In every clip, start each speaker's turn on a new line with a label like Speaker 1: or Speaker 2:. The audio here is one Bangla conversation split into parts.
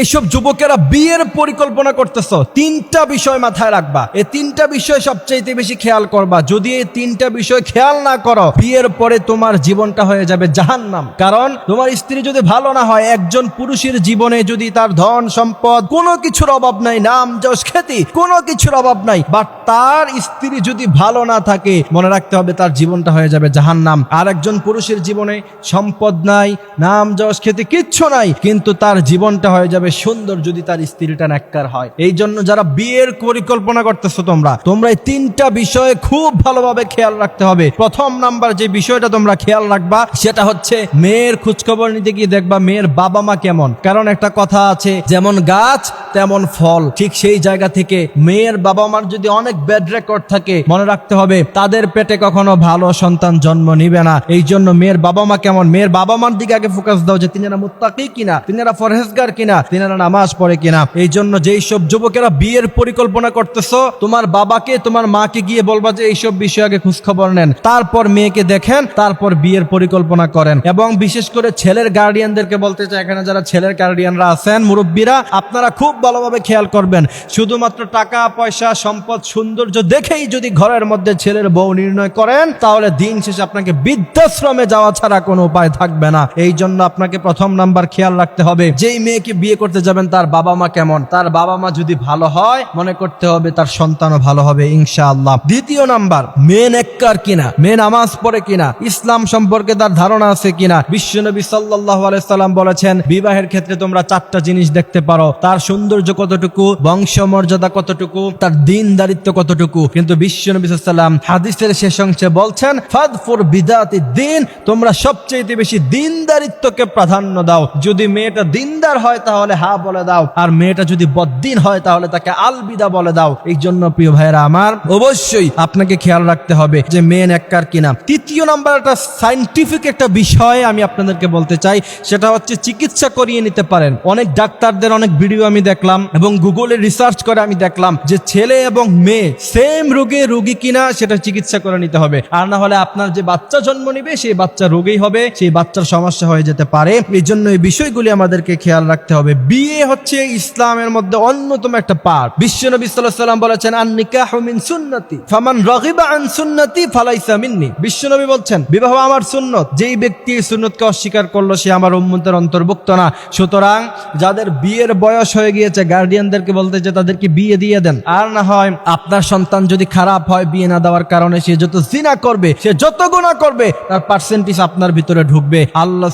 Speaker 1: এইসব যুবকেরা বিয়ের পরিকল্পনা করতেছ। তিনটা বিষয় মাথায় রাখবা। এই তিনটা বিষয় সবচাইতে বেশি খেয়াল করবা। যদি এই তিনটা বিষয় খেয়াল না করো, বিয়ের পরে তোমার জীবনটা হয়ে যাবে জাহান্নাম। কারণ তোমার স্ত্রী যদি ভালো না হয়, একজন পুরুষের জীবনে যদি তার ধন, সম্পদ কোনো কিছুর অভাব নাই, নাম, যশ, খ্যাতি কোনো কিছুর অভাব নাই বাট তার স্ত্রী যদি ভালো না থাকে, মনে রাখতে হবে তার জীবনটা হয়ে যাবে জাহান্নাম। আর একজন পুরুষের জীবনে সম্পদ নাই, নাম, যশ, খ্যাতি কিচ্ছু নাই, কিন্তু তার জীবনটা হয়ে যাবে সুন্দর যদি তার স্ত্রীটা ন্যাক্কার হয়। এই জন্য যারা বিয়ের পরিকল্পনা করতেছো তোমরা তোমরা এই তিনটা বিষয়ে খুব ভালোভাবে খেয়াল রাখতে হবে। প্রথম নাম্বার যে বিষয়টা তোমরা খেয়াল রাখবা, সেটা হচ্ছে মেয়ের খোঁজখবর নিতে গিয়ে দেখবা মেয়ের বাবা মা কেমন। কারণ একটা কথা আছে, যেমন গাছ, তেমন ফল। ঠিক সেই জায়গা থেকে মেয়ের বাবা মার যদি অনেক ব্যাড রেকর্ড থাকে, মনে রাখতে হবে তাদের পেটে কখনো ভালো সন্তান জন্ম নিবে না। এই জন্য মেয়ের বাবা মা কেমন? মেয়ের বাবা মার দিকে আগে ফোকাস দাও যে তিনারা মুত্তাকি কিনা তিনারা ফরহেজগার কিনা তিনারা নামাজ পড়ে কিনা? এই জন্য যেই সব যুবকেরা বিয়ের পরিকল্পনা করতেছো, তোমার বাবাকে, তোমার মাকে গিয়ে বলবা যে এইসব বিষয়ে আগে খোঁজখবর নেন। তারপর মেয়েকে দেখেন, তারপর বিয়ের পরিকল্পনা করেন। এবং বিশেষ করে ছেলের গার্ডিয়ানদেরকে বলতে চাই, এখানে যারা ছেলের গার্ডিয়ানরা আছেন, মুরব্বীরা, আপনারা খুব ভালোভাবে খেয়াল করবেন, শুধুমাত্র টাকা, পয়সা, সম্পদ, সৌন্দর্য দেখেই যদি ঘরের মধ্যে ছেলের বউ নির্ণয় করেন, তাহলে দিন শেষে আপনাকে বৃদ্ধাশ্রমে যাওয়া ছাড়া কোনো উপায় থাকবে না। এই জন্য আপনাকে প্রথম নাম্বার খেয়াল রাখতে হবে, যেই মেয়েকে বিয়ে করতে যাবেন, তার বাবা মা কেমন? তার বাবা মা যদি ভালো হয়, মনে করতে হবে তার সন্তানও ভালো হবে, ইনশাআল্লাহ। দ্বিতীয় নাম্বার, মেয়ে নেককার কিনা? মেয়ে নামাজ পড়ে কিনা? ইসলাম সম্পর্কে তার ধারণা আছে কিনা? বিশ্বনবী সাল্লাহ আলাইসাল্লাম বলেছেন, বিবাহের ক্ষেত্রে তোমরা চারটা জিনিস দেখতে পারো। তার সৌন্দর্য কতটুকু? বংশ মর্যাদা কতটুকু? তার দিন দারিত্ব কতটুকু? কিন্তু বিশ্বনবী সাল্লাম হাদিসের শেষ অংশে বলছেন ফাদ ফর বিদাতি দিন, তোমরা সবচেয়ে বেশি দিনদারিত্বকে প্রাধান্য দাও। যদি মেয়েটা দিনদার হয় তাহলে হা বলে দাও। আর মেয়েটা যদি বদ্দিন হয়, তাহলে তাকে আলবিদা বলে দাও। এই জন্য, প্রিয় ভাইরা আমার, অবশ্যই আপনাকে খেয়াল রাখতে হবে যে মেয়ে নেককার কিনা। তৃতীয় নাম্বার একটা সাইন্টিফিক একটা বিষয় আমি আপনাদেরকে বলতে চাই, সেটা হচ্ছে চিকিৎসা করিয়ে নিতে পারেন। অনেক ডাক্তারদের অনেক ভিডিও আমি দেখলাম এবং গুগলে রিসার্চ করে আমি দেখলাম যে ছেলে এবং মেয়ে সেম রোগে রোগী কিনা, সেটা চিকিৎসা করে নিতে হবে। আর না হলে আপনার যে বাচ্চা জন্ম নিবে, সেই বাচ্চা রোগেই হবে, সেই বাচ্চার সমস্যা হয়ে যেতে পারে। এই জন্য এই বিষয়গুলি আমাদেরকে খেয়াল রাখতে হবে। বিয়ে হচ্ছে ইসলামের মধ্যে অন্যতম একটা পার্ট সাল্লাল্লাহু আলাইহি সাল্লাম বলেছেন আন নিকাহু মিন সুন্নতি, ফামান রাগিবা আন সুন্নতি ফালাইসা মিন্নি। বিশ্বনবী বলছেন, বিবাহ আমার সুন্নত, যেই ব্যক্তি এই সুন্নতকে অস্বীকার করল, সে আমার উম্মতের অন্তর্ভুক্ত না। সুতরাং যাদের বিয়ের বয়স হয়ে গিয়েছে গার্ডিয়ানদেরকে বলতে যে তাদেরকে বিয়ে দিয়ে দেন। আর না হয় আপনার সন্তান যদি খারাপ হয় বিয়ে না দেওয়ার কারণে, সে যত জিনা করবে, সে যত গুণা করবে, তার পার্সেন্টেজ আপনার ভিতরে ঢুকবে। আল্লাহ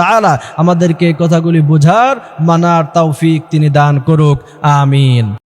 Speaker 1: তাআলা আমাদেরকে কথাগুলি বোঝার মানার তৌফিক তিনি দান করুক আমিন।